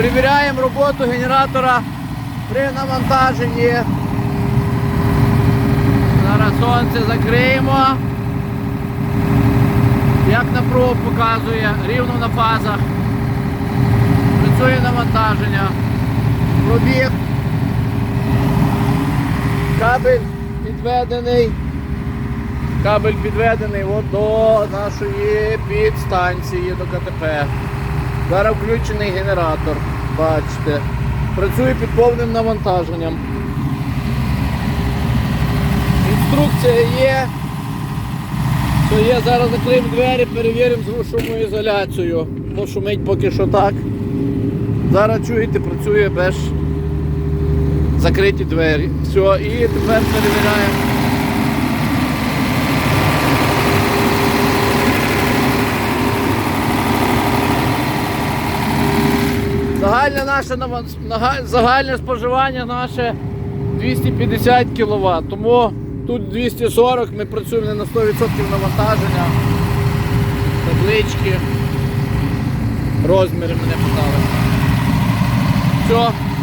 Перевіряємо роботу генератора при навантаженні. Зараз сонце закриємо. Як на напругу показує, рівно на фазах. Працює навантаження. Пробіг. Кабель підведений. Кабель підведений от до нашої підстанції, до КТП. Зараз включений генератор. Бачите. Працює під повним навантаженням. Інструкція є. Що є, зараз закриємо двері, перевіримо шумоізоляцію. Бо шумить поки що так. Зараз чуєте, працює без закриті двері. Все, і тепер перевіряємо. Загальне наше загальне споживання наше 250 кВт. Тому тут 240 ми працюємо не на 100% навантаження. Таблички. Розміри мене питали. Все,